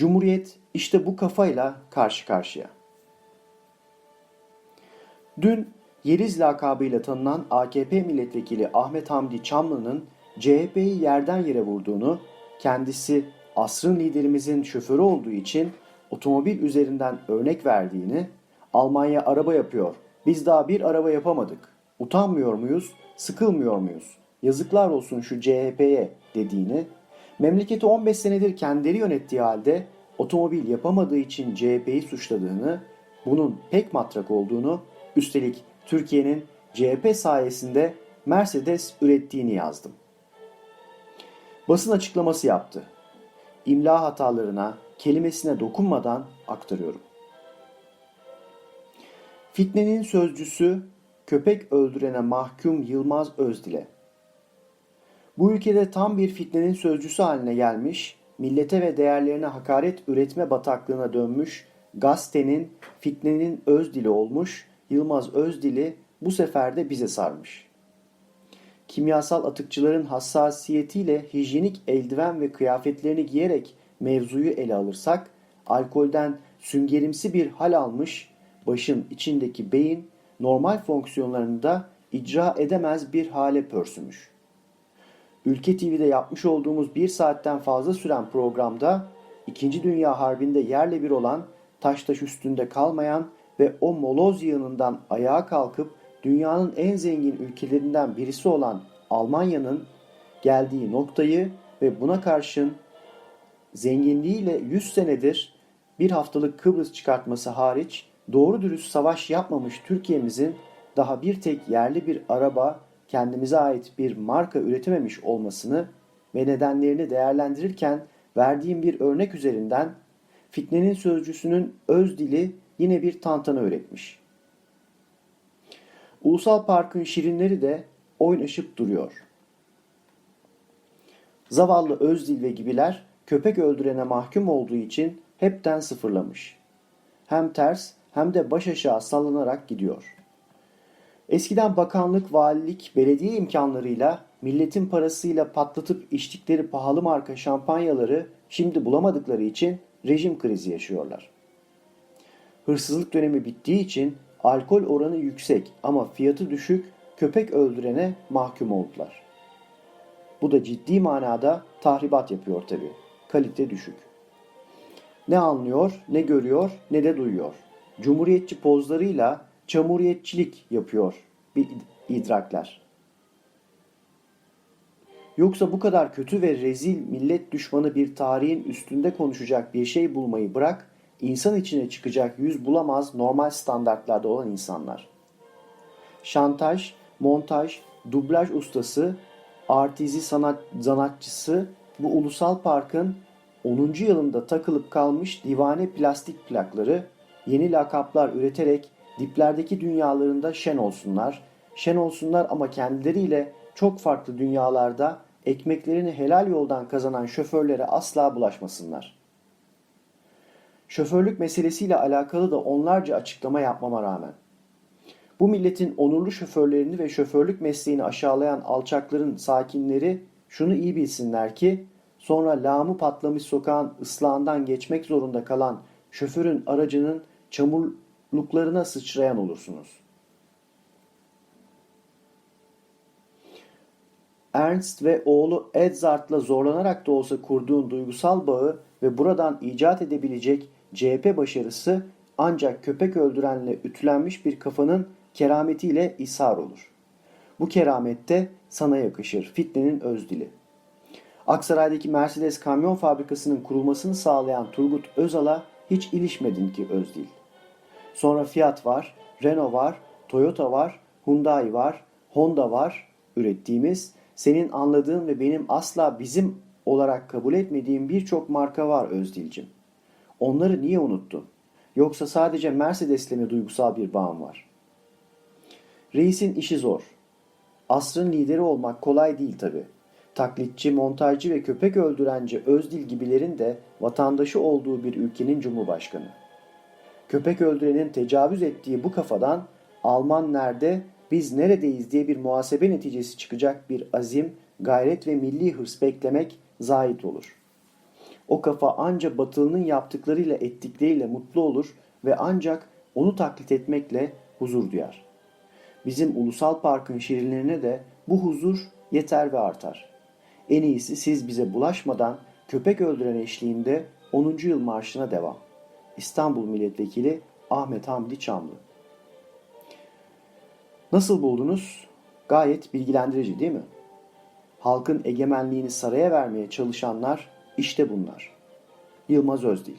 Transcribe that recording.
Cumhuriyet işte bu kafayla karşı karşıya. Dün Yeliz lakabıyla tanınan AKP milletvekili Ahmet Hamdi Çamlı'nın CHP'yi yerden yere vurduğunu, kendisi asrın liderimizin şoförü olduğu için otomobil üzerinden örnek verdiğini, Almanya araba yapıyor, biz daha bir araba yapamadık, utanmıyor muyuz, sıkılmıyor muyuz, yazıklar olsun şu CHP'ye dediğini, memleketi 15 senedir kendileri yönettiği halde otomobil yapamadığı için CHP'yi suçladığını, bunun pek matrak olduğunu, üstelik Türkiye'nin CHP sayesinde Mercedes ürettiğini yazdım. Basın açıklaması yaptı. İmla hatalarına, kelimesine dokunmadan aktarıyorum. Fitnenin sözcüsü köpek öldürene mahkum Yılmaz Özdil'e. Bu ülkede tam bir fitnenin sözcüsü haline gelmiş, millete ve değerlerine hakaret üretme bataklığına dönmüş, gazetenin, fitnenin öz dili olmuş, Yılmaz Özdil'i bu sefer de bize sarmış. Kimyasal atıkçıların hassasiyetiyle hijyenik eldiven ve kıyafetlerini giyerek mevzuyu ele alırsak, alkolden süngerimsi bir hal almış, başın içindeki beyin normal fonksiyonlarını da icra edemez bir hale pörsümüş. Ülke TV'de yapmış olduğumuz bir saatten fazla süren programda İkinci Dünya Harbi'nde yerle bir olan, taş taş üstünde kalmayan ve o moloz yığınından ayağa kalkıp dünyanın en zengin ülkelerinden birisi olan Almanya'nın geldiği noktayı ve buna karşın zenginliğiyle 100 senedir bir haftalık Kıbrıs çıkartması hariç doğru dürüst savaş yapmamış Türkiye'mizin daha bir tek yerli bir araba kendimize ait bir marka üretememiş olmasını ve nedenlerini değerlendirirken verdiğim bir örnek üzerinden fitnenin sözcüsünün öz dili yine bir tantana üretmiş. Ulusal Park'ın şirinleri de oynaşıp duruyor. Zavallı Özdil ve gibiler köpek öldürene mahkum olduğu için hepten sıfırlamış. Hem ters hem de baş aşağı sallanarak gidiyor. Eskiden bakanlık, valilik, belediye imkanlarıyla milletin parasıyla patlatıp içtikleri pahalı marka şampanyaları şimdi bulamadıkları için rejim krizi yaşıyorlar. Hırsızlık dönemi bittiği için alkol oranı yüksek ama fiyatı düşük köpek öldürene mahkum oldular. Bu da ciddi manada tahribat yapıyor tabi. Kalite düşük. Ne anlıyor, ne görüyor, ne de duyuyor. Cumhuriyetçi pozlarıyla çamuriyetçilik yapıyor bir idrakler. Yoksa bu kadar kötü ve rezil millet düşmanı bir tarihin üstünde konuşacak bir şey bulmayı bırak, insan içine çıkacak yüz bulamaz normal standartlarda olan insanlar. Şantaj, montaj, dublaj ustası, artizi sanat zanatçısı bu ulusal parkın 10. yılında takılıp kalmış divane plastik plakları yeni lakaplar üreterek diplerdeki dünyalarında şen olsunlar. Şen olsunlar ama kendileriyle çok farklı dünyalarda ekmeklerini helal yoldan kazanan şoförlere asla bulaşmasınlar. Şoförlük meselesiyle alakalı da onlarca açıklama yapmama rağmen bu milletin onurlu şoförlerini ve şoförlük mesleğini aşağılayan alçakların sakinleri şunu iyi bilsinler ki sonra lağımı patlamış sokağın ıslağından geçmek zorunda kalan şoförün aracının çamurluklarına sıçrayan olursunuz. Ernst ve oğlu Edzard'la zorlanarak da olsa kurduğun duygusal bağı ve buradan icat edebilecek CHP başarısı ancak köpek öldürenle ütülenmiş bir kafanın kerametiyle ishar olur. Bu keramette sana yakışır fitnenin öz dili. Aksaray'daki Mercedes kamyon fabrikasının kurulmasını sağlayan Turgut Özal'a hiç ilişmedin ki Özdil. Sonra Fiat var, Renault var, Toyota var, Hyundai var, Honda var ürettiğimiz, senin anladığın ve benim asla bizim olarak kabul etmediğim birçok marka var Özdil'cim. Onları niye unuttun? Yoksa sadece Mercedes'le mi duygusal bir bağım var? Reisin işi zor. Asrın lideri olmak kolay değil tabi. Taklitçi, montajcı ve köpek öldürenci Özdil gibilerin de vatandaşı olduğu bir ülkenin cumhurbaşkanı. Köpek öldürenin tecavüz ettiği bu kafadan Alman nerede, biz neredeyiz diye bir muhasebe neticesi çıkacak bir azim, gayret ve milli hırs beklemek zahit olur. O kafa anca batılının yaptıklarıyla ettikleriyle mutlu olur ve ancak onu taklit etmekle huzur duyar. Bizim ulusal parkın şirinlerine de bu huzur yeter ve artar. En iyisi siz bize bulaşmadan köpek öldüren eşliğinde 10. yıl marşına devam. İstanbul Milletvekili Ahmet Hamdi Çamlı. Nasıl buldunuz? Gayet bilgilendirici değil mi? Halkın egemenliğini saraya vermeye çalışanlar işte bunlar. Yılmaz Özdil